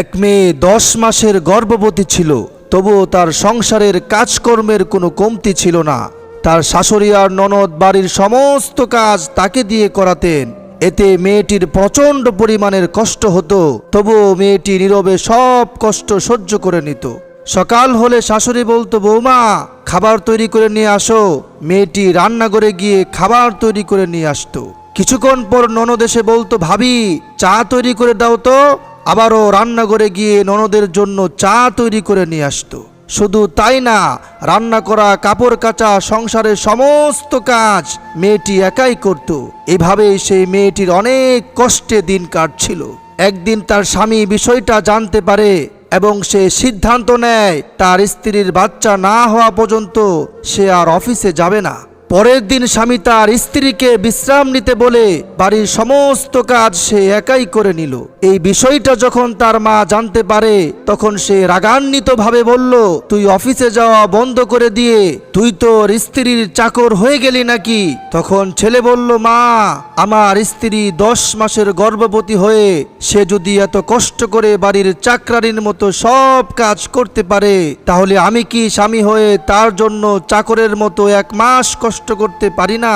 এক মেয়ে দশ মাসের গর্ভবতী ছিল, তবুও তার সংসারের কাজকর্মের কোনো কমতি ছিল না। তার শাশুড়ি আর ননদ বাড়ির সমস্ত কাজ তাকে দিয়ে করাতেন। এতে মেয়েটির প্রচণ্ড পরিমাণের কষ্ট হতো, তবুও মেয়েটি নীরবে সব কষ্ট সহ্য করে নিত। সকাল হলে শাশুড়ি বলতো, বৌমা, খাবার তৈরি করে নিয়ে আসো। মেয়েটি রান্নাঘরে গিয়ে খাবার তৈরি করে নিয়ে আসতো। কিছুক্ষণ পর ননদ এসে বলতো, ভাবি, চা তৈরি করে দাও তো। আবারও রান্নাঘরে গিয়ে ননদের জন্য চা তৈরি করে নিয়ে আসতো। শুধু তাই না, রান্না করা, কাপড় কাচা, সংসারের সমস্ত কাজ মেয়েটি একাই করত। এভাবেই সেই মেয়েটির অনেক কষ্টে দিন কাটছিল। একদিন তার স্বামী বিষয়টা জানতে পারে এবং সে সিদ্ধান্ত নেয়, তার স্ত্রীর বাচ্চা না হওয়া পর্যন্ত সে আর অফিসে যাবে না। পরের দিন স্বামী তার স্ত্রীকে বিশ্রাম নিতে বলে বাড়ির সমস্ত কাজ সে একাই করে নিল। এই বিষয়টা যখন তার মা জানতে পারে, তখন সে রাগান্বিত ভাবে বলল, তুই অফিসে যাওয়া বন্ধ করে দিয়ে তুই তোর স্ত্রীর চাকর হয়ে গেলি নাকি? তখন ছেলে বলল, মা, আমার স্ত্রী দশ মাসের গর্ভবতী হয়ে সে যদি এত কষ্ট করে বাড়ির চাকরানির মতো সব কাজ করতে পারে, তাহলে আমি কি স্বামী হয়ে তার জন্য চাকরের মতো এক মাস কষ্ট করতে পারি না।